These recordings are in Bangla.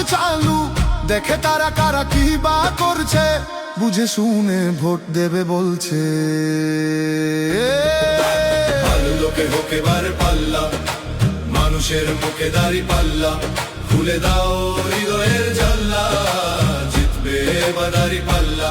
বেশি চালু। দেখে তারা কারা কি বা করছে। বুঝে শুনে ভোট দেবে বলছে। লোকে হোকে বারে পাল্লা। মানুষের মুখে দাড়ি পাল্লা। খুলে দাও হৃদয়ের জাল্লা জিতবে পাল্লা।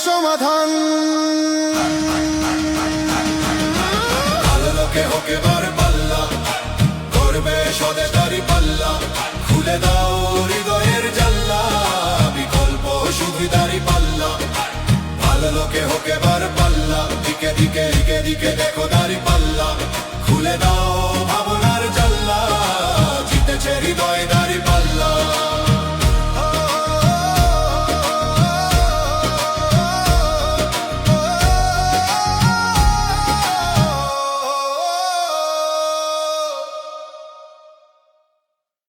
সমাধান। আলোকে করবে পাল্লা জাল্লা, বিকল্প সুবিধারি পাল্লা। পাল্লা, দিকে দিকে দিকে দিকে দেখো দারি পাল্লা, খুলে দাও